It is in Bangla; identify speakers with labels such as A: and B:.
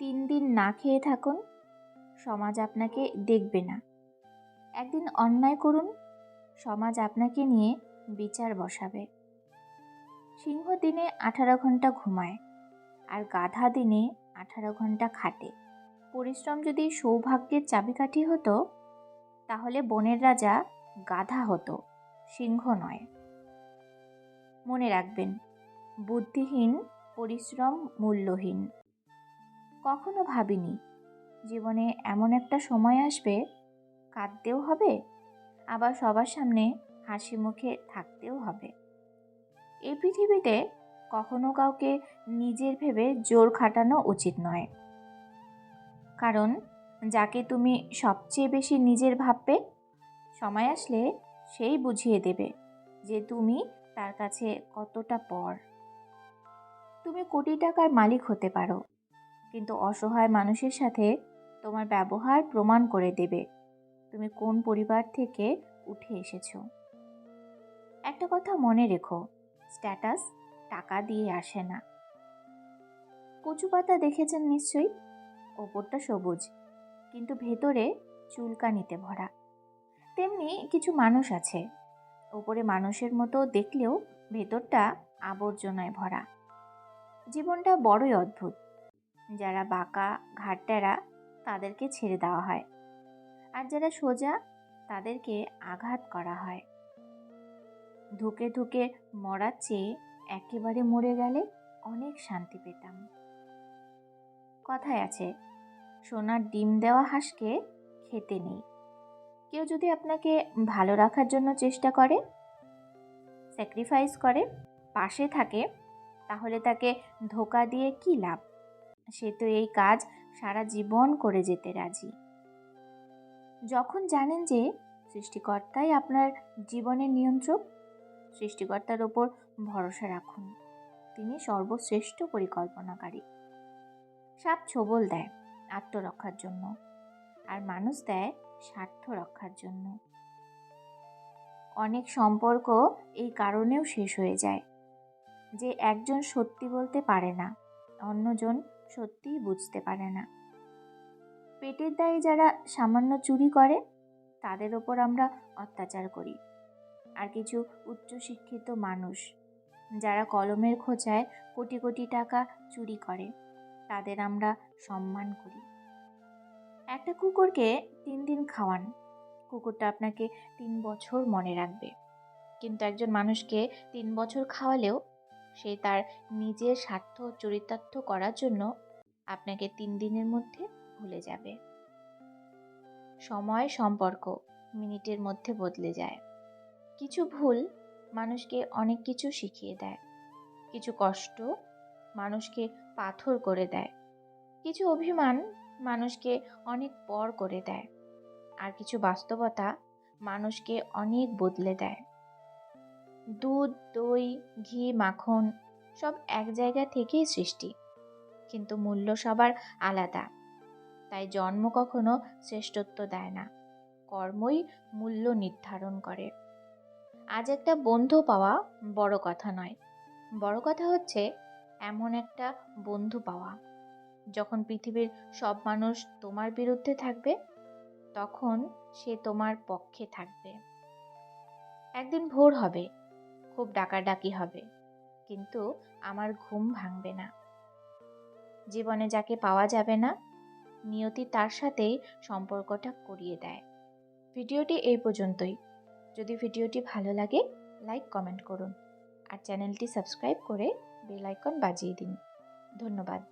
A: তিন দিন না খেয়ে থাকুন, সমাজ আপনাকে দেখবে না। একদিন অন্যায় করুন, সমাজ আপনাকে নিয়ে বিচার বসাবে। সিংহ দিনে আঠারো ঘণ্টা ঘুমায় আর গাধা দিনে আঠারো ঘণ্টা খাটে। পরিশ্রম যদি সৌভাগ্যের চাবিকাঠি হতো, তাহলে বনের রাজা গাধা হতো, সিংহ নয়। মনে রাখবেন, বুদ্ধিহীন, পরিশ্রম মূল্যহীন। কখনো ভাবিনি। জীবনে এমন একটা সময় আসবে, কাঁদতেও হবে, আবার সবার সামনে হাসি মুখে থাকতেও হবে। এই পৃথিবীতে কখনো কাউকে নিজের ভেবে জোর খাটানো উচিত নয়। কারণ, যাকে তুমি সবচেয়ে বেশি নিজের ভাববে, সময় আসলে সেই বুঝিয়ে দেবে যে তুমি তার কাছে কতটা পর। তুমি কোটি টাকার মালিক হতে পারো কিন্তু অসহায় মানুষের সাথে তোমার ব্যবহার প্রমাণ করে দেবে। তুমি কোন পরিবার থেকে উঠে এসেছ? একটা কথা মনে রেখো, স্ট্যাটাস টাকা দিয়ে আসে না। কচু পাতা দেখেছেন নিশ্চয়ই? ওপরটা সবুজ, কিন্তু ভেতরে চুলকানিতে ভরা। তেমনি কিছু মানুষ আছে, ওপরে মানুষের মতো দেখলেও ভেতরটা আবর্জনায় ভরা। জীবনটা বড়ই অদ্ভুত। যারা বাঁকা ঘাটটেরা তাদেরকে ছেড়ে দেওয়া হয়। আর যারা সোজা, তাদেরকে আঘাত করা হয়। ধুকে ধুকে মরার চেয়ে একেবারে মরে গেলে অনেক শান্তি পেতাম। কথায় আছে, সোনার ডিম দেওয়া হাঁসকে খেতে নেই। কেউ যদি আপনাকে ভালো রাখার জন্য চেষ্টা করে স্যাক্রিফাইস করে, পাশে থাকে, তাহলে তাকে ধোকা দিয়ে কী লাভ? সে তো এই কাজ সারা জীবন করে যেতে রাজি। যখন জানেন যে সৃষ্টিকর্তাই আপনার জীবনের নিয়ন্ত্রক, সৃষ্টিকর্তার ওপর ভরসা রাখুন। তিনি সর্বশ্রেষ্ঠ পরিকল্পনাকারী। সাপ ছোবল দেয় আত্মরক্ষার জন্য আর মানুষ দেয় স্বার্থ রক্ষার জন্য। অনেক সম্পর্ক এই কারণেও শেষ হয়ে যায়। যে একজন সত্যি বলতে পারে না, অন্যজন সত্যিই বুঝতে পারে না। পেটের দায়ে যারা সামান্য চুরি করে, তাদের ওপর আমরা অত্যাচার করি। আর কিছু উচ্চশিক্ষিত মানুষ, যারা কলমের খোঁচায় কোটি কোটি টাকা চুরি করে, তাদের আমরা সম্মান করি। একটা কুকুরকে তিন দিন খাওয়ান। কুকুরটা আপনাকে তিন বছর মনে রাখবে। কিন্তু একজন মানুষকে তিন বছর খাওয়ালেও সে তার নিজের স্বার্থ চরিতার্থ করার জন্য আপনাকে তিন দিনের মধ্যে ভুলে যাবে। সময় সম্পর্ক মিনিটের মধ্যে বদলে যায়। কিছু ভুল মানুষকে অনেক কিছু শিখিয়ে দেয়। কিছু কষ্ট মানুষকে পাথর করে দেয়। কিছু অভিমান মানুষকে অনেক পর করে দেয়। আর কিছু বাস্তবতা মানুষকে অনেক বদলে দেয়। দুধ, দই, ঘি, মাখন সব এক জায়গা থেকেই সৃষ্টি। কিন্তু মূল্য সবার আলাদা। তাই জন্ম কখনো শ্রেষ্ঠত্ব দেয় না। কর্মই মূল্য নির্ধারণ করে। আজ একটা বন্ধু পাওয়া বড় কথা নয়। বড় কথা হচ্ছে, এমন একটা বন্ধু পাওয়া। যখন পৃথিবীর সব মানুষ তোমার বিরুদ্ধে থাকবে, তখন সে তোমার পক্ষে থাকবে। একদিন ভোর হবে। খুব ডাকাডাকি হবে। কিন্তু আমার ঘুম ভাঙবে না। জীবনে যাকে পাওয়া যাবে না, নিয়তি তার সাথেই সম্পর্কটা করিয়ে দেয়। ভিডিওটি এই পর্যন্তই। যদি ভিডিওটি ভালো লাগে, লাইক, কমেন্ট করুন। আর চ্যানেলটি সাবস্ক্রাইব করে বেল আইকন বাজিয়ে দিন। ধন্যবাদ।